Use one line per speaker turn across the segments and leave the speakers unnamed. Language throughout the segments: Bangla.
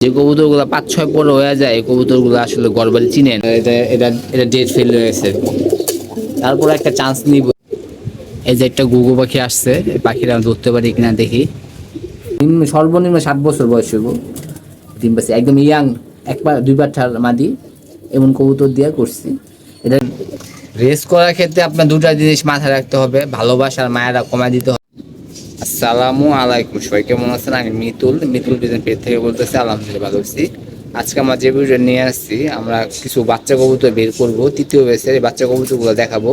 যে কবুতরগুলো পাঁচ, ছয় পরে হয়ে যায়, এই কবুতরগুলো আসলে গড়বাড়ি চিনেন। এটা ডেট ফেল হয়েছে তারপর একটা চান্স নিব। এই যে একটা গুগু পাখি আসছে পাখিরা ধরতে পারি কিনা দেখি। নিম্ন, সর্বনিম্ন সাত বছর বয়স হইব। ডিম পাচ্ছি একদম ইয়াং একবার, দুইবার ঠার মাদি, এমন কবুতর দিয়ে করছি। এটা রেস করার ক্ষেত্রে আপনার দুটা জিনিস মাথায় রাখতে হবে। ভালোবাসার মায়েরা কমায় দিতে হবে আসসালামু আলাইকুম। সবাই কেমন আছেন? আমি মিতুল। মিতুল বিজন পেট থেকে বলতেছি, আলহামদুলিল্লাহ ভালো আছি। আজকে আমরা যে ভিডিও নিয়ে আসছি, আমরা কিছু বাচ্চা কবুতর বের করব, তৃতীয় বেসের বাচ্চা কবুতরগুলো দেখাবো।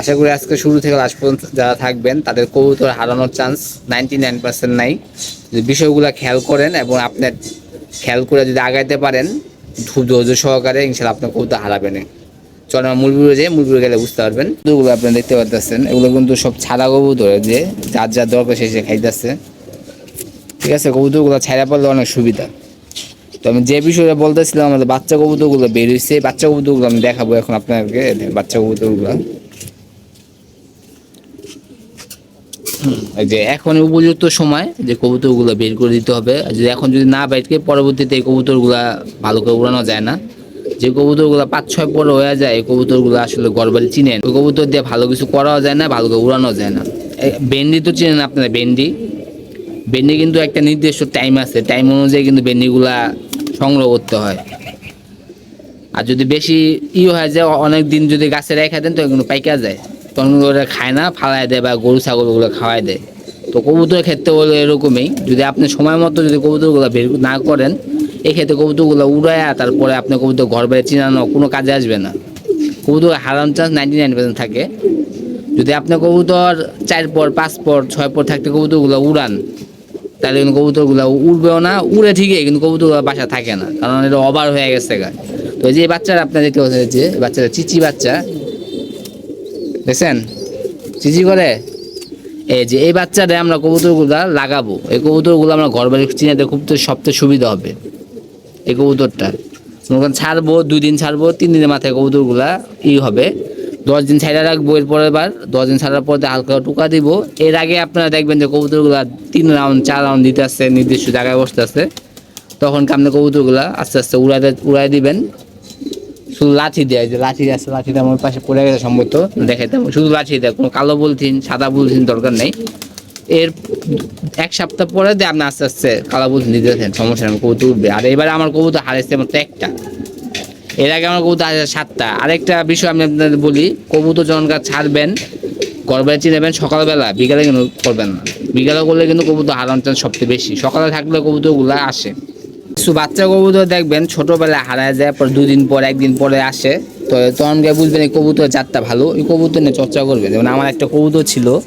আশা করি আজকে শুরু থেকে লাস্ট পর্যন্ত যারা থাকবেন, তাদের কবুতর হারানোর চান্স নাইনটি নাইন পার্সেন্ট নাই বিষয়গুলো খেয়াল করেন এবং আপনার খেয়াল করে যদি আগাইতে পারেন, ধৈর্য সহকারে ইনশাল্লাহ আপনার কবুতর হারাবেন চলেন যাই, মূল ভিডিও গেলে বুঝতে পারবেন। কবুতরগুলো আপনারা দেখতে পাচ্ছেন এগুলো কিন্তু সব ছাড়া কবুতর যে যার যার দরকার সে সে খাইতেছে। ঠিক আছে, কবুতরগুলো ছাড়া পড়লে অনেক সুবিধা। তো আমি যে বিষয়টা বলতেছিলাম, আমাদের বাচ্চা কবুতরগুলো বের হয়েছে বাচ্চা কবুতরগুলো আমি দেখাবো এখন আপনাদেরকে বাচ্চা কবুতরগুলো। যে এখন উপযুক্ত সময়, যে কবুতরগুলো বের করে দিতে হবে। যদি এখন যদি না বাইরকে পরবর্তীতে এই কবুতরগুলা ভালো করে উড়ানো যায় না। যে কবুতরগুলো পাঁচ, ছয় পরে হয়ে যায়, এই কবুতরগুলো আসলে গড়বাড়ি চিনেন। ওই কবুতর দিয়ে ভালো কিছু করাও যায় না, ভালো করে উড়ানো যায় না। বেন্ডি তো চিনেন আপনারা, বেন্ডি? বেন্ডি কিন্তু একটা নির্দিষ্ট টাইম আছে টাইম অনুযায়ী কিন্তু বেন্ডিগুলা সংগ্রহ করতে হয়। আর যদি বেশি ই হয়ে যায়, অনেক দিন যদি গাছে রেখে দেন তো কিন্তু পাইকা যায়। তখন ওরা খায় না, ফালায় দেয় বা গরু ছাগলগুলো খাওয়াই দেয়। তো কবুতরের ক্ষেত্রে হলো এরকমই, যদি আপনি সময় মতো যদি কবুতরগুলো বের না করেন এই ক্ষেত্রে কবুতরগুলো উড়ায়, তারপরে আপনি কবুতর ঘর বাইরে চিনানো কোনো কাজে আসবে না। কবুতর হারানোর চান্স নাইনটি নাইন পার্সেন্ট থাকে। যদি আপনি কবুতর চার পর, পাঁচ পর, ছয় পর থাকতে কবুতরগুলো উড়ান, তাহলে কিন্তু কবুতরগুলো উড়বেও না, উড়ে ঠিকই, কিন্তু কবুতরগুলো বাসা থাকে না, কারণ এটা অবার হয়ে গেছে গা। তো যে বাচ্চারা আপনার দেখতে পাচ্ছেন যে বাচ্চারা, চিচি বাচ্চা, দেখছেন? চিচি করে? এই যে এই বাচ্চাটা আমরা কবুতরগুলো লাগাবো, এই কবুতরগুলো আমরা ঘর বাড়ি চিনাতে খুব তো সবচেয়ে সুবিধা হবে। এই কবুতরটা। মনে করেন ছাড়বো, দুই দিন ছাড়বো, তিন দিনের মাথায় কবুতরগুলা ই হবে। দশ দিন ছাইড়া রাখব, এরপর এবার দশ দিন ছাড়ার পর হালকা টুকা দিব। এর আগে আপনারা দেখবেন যে কবুতরগুলা তিন রাউন্ড, চার রাউন্ড দিতে আসছে, নির্দিষ্ট জায়গায় বসতে আসছে। তখন আপনি কবুতরগুলা আস্তে আস্তে উড়াতে উড়াই দিবেন। শুধু লাঠি দেয় যে লাঠি আছে, লাঠিটা আমার পাশে পড়ে গেছে সম্ভবত। দেখাইতাম শুধু লাঠি দেয়, কোনো কালো বলছেন সাদা বলছেন দরকার নেই। এর এক সপ্তাহ পরে দিয়ে আপনি আস্তে আস্তে কালো বলছেন দিতে থাকেন সমস্যা নেই, কবুতর উঠবে। আর এবারে আমার কবুতর হারাইছে মাত্র একটা। এর আগে আমার কবুতর হারাইছে সাতটা। আরেকটা বিষয় আমি আপনাদের বলি, কবুতর গাছ ছাড়বেন গড়বাড়ি চিনেবেন সকালবেলা বিকালে কিন্তু করবেন না। বিকালে করলে কিন্তু কবুতর হারানোর চান্স সবচেয়ে বেশি। সকালে থাকলে কবুতরগুলো আসে। কিছু বাচ্চা কবুতর দেখবেন, ছোটবেলায় হারায় যায়, পর দুদিন পর, একদিন পরে আসে। তো তখন গিয়ে বুঝবেন এই কবুতর জাতটা ভালো। এই কবুতর নিয়ে চর্চা করবে যেমন আমার একটা কবুতর ছিল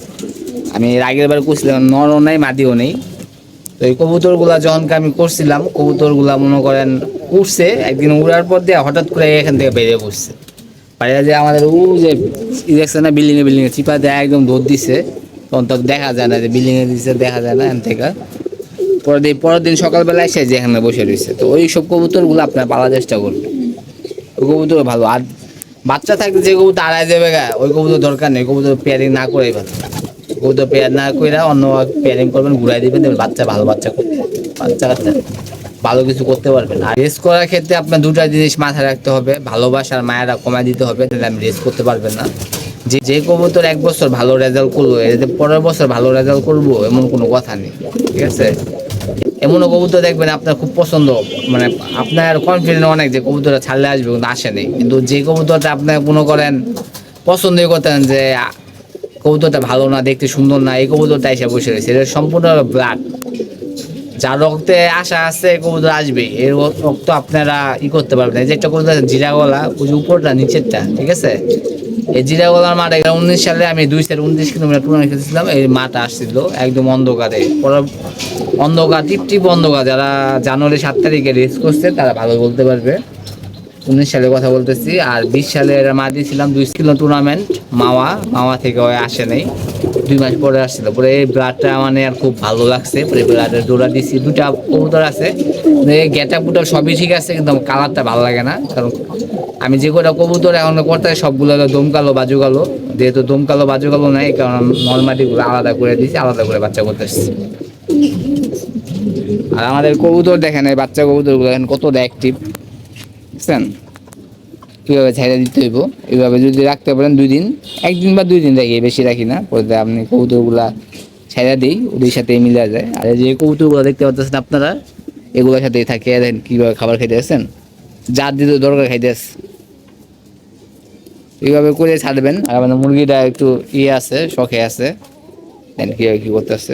আমি এর আগের বার করছিলাম নরও নেই, মাদিও নেই। তো এই কবুতরগুলা যখন আমি করছিলাম, কবুতরগুলা মনে করেন উঠছে একদিন উড়ার পর দিয়ে হঠাৎ করে এখান থেকে বেরিয়ে পড়ছে। বাইরে যে আমাদের ও যে ই দেখছে না বিল্ডিংয়ে বিল্ডিংয়ে চিপা দেয় একদম দৌড় দিছে, তখন তো দেখা যায় না যে বিল্ডিংয়ে দিছে, দেখা যায় না এখান থেকে। পরের দিন পরের দিন সকালবেলা এসে যে এখানে বসে রয়েছে। তো ওই সব কবুতরগুলো আপনার পালার চেষ্টা করবেন ওই কবুতর ভালো। আর বাচ্চা থাকতে যে কবুতর আড়াই যাবে ওই কবুতর দরকার নেই, কবুতর পেয়ারিং না করেই ভালো কবুতর পেয়ার না করে অন্য পেয়ারিং করবেন, ঘুরাই দিবেন বাচ্চা ভালো বাচ্চা করবে বাচ্চা কাচ্চা ভালো কিছু করতে পারবেন। আর রেস করার ক্ষেত্রে আপনার দুটা জিনিস মাথায় রাখতে হবে, ভালোবাসার মায়েরা কমায় দিতে হবে, তাহলে আমি রেস করতে পারবেন না। যে যে কবুতর এক বছর ভালো রেজাল্ট এর পরের বছর ভালো রেজাল্ট করব, এমন কোনো কথা নেই, ঠিক আছে? এমনও কবুতর দেখবেন আপনার খুব পছন্দ মানে আপনার কনফিডেন্ট অনেক যে কবুতরটা ছাড়লে আসবে, কিন্তু আসেনি কিন্তু যে কবুতরটা আপনার মনে করেন পছন্দই করতেন যে কবুতরটা ভালো না, দেখতে সুন্দর না, এই কবুতরটা এসে বসে রয়েছে। এটা সম্পূর্ণ ব্লাড। যার রক্তে আশা আছে কবুতর আসবে। এর রক্ত আপনারা ই করতে পারবেন এই যে একটা কবুতর আছে, জিরাগলা, ওই উপরটা, নিচেরটা, ঠিক আছে? এই জিরাগলার মাঠ উনিশ সালে আমি দুই সালে উনত্রিশ কিলোমিটার টুর্নামেন্ট খেলছিলাম এই মাঠটা আসছিল একদম অন্ধকারে। পরে অন্ধকার টিপ টিপ অন্ধকার। যারা জানুয়ারি সাত তারিখে রেস করছে, তারা ভালো বলতে পারবে। উনিশ সালে কথা বলতেছি, আর বিশ সালে মা দিয়েছিলাম দুই কিলো টুর্নামেন্ট মাওয়া মাওয়া থেকে ওই আসে নাই। দুই মাস পরে আসছিল। পরে এই ব্লাডটা মানে আর খুব ভালো লাগছে। পরে ব্লাডের জোড়া দিছি। দুটা কবুতর আছে। গেটা পুটা সবই ঠিক আছে, কিন্তু আমার কালারটা ভালো লাগে না। কারণ আমি যে কটা কবুতর এখন করতে সবগুলো দমকালো, বাজুকালো। যেহেতু দমকালো, বাজুকালো নাই, কারণ নর্মালিগুলো আলাদা করে দিয়েছি আলাদা করে বাচ্চা করতে এসেছি আর আমাদের কবুতর দেখেন, এই বাচ্চা কবুতরগুলো এখন কতটা অ্যাক্টিভ বুঝছেন? কীভাবে ছেড়ে দিতে হইব? এইভাবে যদি রাখতে পারেন দুই দিন, একদিন বা দুই দিন রাখি, বেশি রাখি না, পরে আপনি কবুতরগুলা ছেড়ে দিই, ওদের সাথে মিলে যায়। আর যে কবুতরগুলো দেখতে পাচ্ছেন আপনারা, এগুলোর সাথেই থাকে। দেখেন কীভাবে খাবার খাইতে আসছেন। যার দিতে দরকার খাইতে আসছে এইভাবে করে ছাড়বেন। আর আমাদের মুরগিটা একটু ইয়ে আছে, শখে আছে। দেন কীভাবে কী করতেছে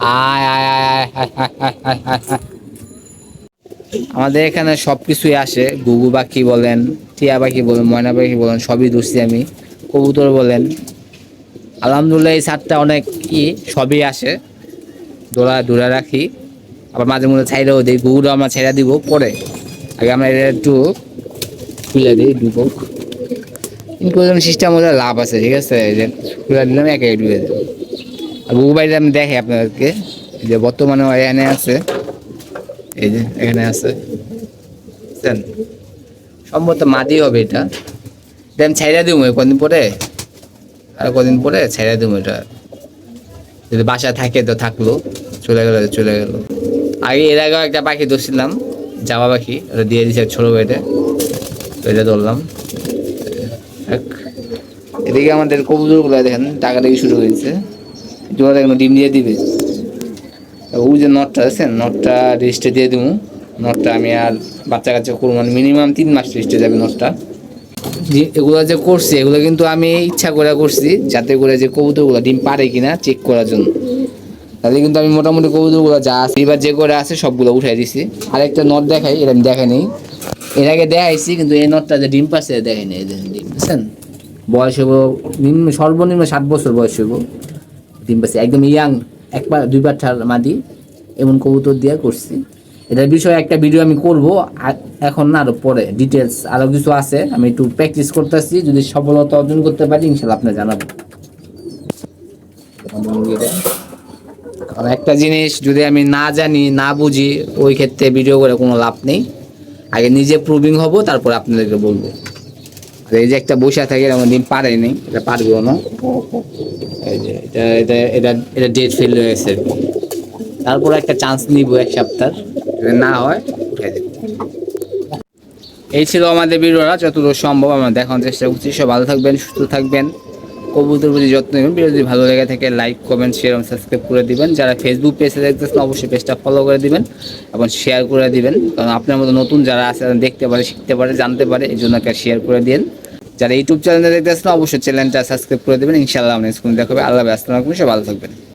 আয় আয় আয় আমাদের এখানে সব কিছুই আসে গুগু পাখি বলেন টিয়া পাখি বলেন ময়না পাখি বলেন সবই ধরছি আমি কবুতর বলেন আলহামদুলিল্লাহ এই ছাদটা অনেক ই সবই আসে দোলা দৌড়া রাখি আবার মাঝে মধ্যে ছাইড়াও দিই গুগুটা আমরা ছাইড়া দিব পরে আগে আমরা এটা একটু খুলে দিই ডুবক ইনকোজন সিস্টেম ওদের লাভ আছে ঠিক আছে খুলে দিলাম একে ডুবে দেবো আর গুগু আমি দেখি আপনাদেরকে। যে বর্তমানে এখানে আছে। এই যে এখানে আছে। বুঝছেন সম্ভবত মাদি হবে এটা। আমি ছাইড়া দিব কদিন পরে। আর কদিন পরে ছেড়ে দিব এটা। যদি বাসা থাকে তো থাকল। চলে গেলো চলে গেলো। আগে এর আগেও একটা পাখি ধরছিলাম জামা পাখি। ওটা দিয়ে দিয়েছে ছোটো বেটে তো এটা ধরলাম। এদিকে আমাদের কবুতরগুলো দেখেন টাকা থেকে শুরু হয়েছে? জোড়া দেখেন ডিম দিয়ে দিবে। ওই যে নটটা আছেন নটটা রেজিস্টে দিয়ে দেবো নটটা আমি আর বাচ্চা কাচ্চা করব মানে মিনিমাম তিন মাস রেজিস্টে যাবে নটটা। এগুলো যে করছি, এগুলো কিন্তু আমি ইচ্ছা করে করছি, যাতে করে যে কবুতরগুলো ডিম পারে কিনা চেক করার জন্য। তাহলে কিন্তু আমি মোটামুটি কবুতরগুলো যা আছে, এবার যে করে আছে, সবগুলো উঠাই দিছি। আরেকটা নট দেখাই, এটা আমি নেই। এর আগে দেখাইছি, কিন্তু এই নটটা যে ডিম পাচ্ছে দেখাই নেই। এই বুঝছেন? বয়স হব নিম্ন, সর্বনিম্ন সাত বছর বয়স হব ডিম পাচ্ছে একদম ইয়াং একবার দুইবার ঠার মাদি, এমন কবুতর দিয়ে করছি। এটার বিষয়ে একটা ভিডিও আমি করব এখন না আরও পরে। ডিটেলস আরও কিছু আছে, আমি একটু প্র্যাকটিস করতেছি, যদি সফলতা অর্জন করতে পারি ইনশাল্লাহ আপনার জানাব। একটা জিনিস যদি আমি না জানি, না বুঝি, ওই ক্ষেত্রে ভিডিও করে কোনো লাভ নেই। আগে নিজে প্রুভিং হব, তারপর আপনাদেরকে বলব। এই যে একটা বসে থাকে, এরকম ডিম পারেনি এটা পারবেও না। এই যে, এটা এটা এটা এটা ডেট ফেল হয়ে গেছে। তারপর একটা চান্স নিব এক সপ্তাহ। না হয় এই ছিল আমাদের ভিডিওটা, যতদূর সম্ভব আমরা দেখানোর চেষ্টা করছি। সব ভালো থাকবেন, সুস্থ থাকবেন। কবুতর প্রতি যত্ন নেবেন। ভিডিও যদি ভালো লেগে থাকে লাইক কমেন্ট শেয়ার এবং সাবস্ক্রাইব করে দিবেন। যারা ফেসবুক পেজে দেখতেছেন, অবশ্যই পেজটা ফলো করে দিবেন এবং শেয়ার করে দিবেন। কারণ আপনার মতো নতুন যারা আছে দেখতে পারে, শিখতে পারে, জানতে পারে। এই জন্য শেয়ার করে দিন। যারা ইউটিউব চ্যানেলে দেখতেছেন, অবশ্যই চ্যানেলটা সাবস্ক্রাইব করে দেবেন। ইনশাআল্লাহ আমরা স্কুল দেখাবে আল্লাহ রাখবেন সব ভালো থাকবেন।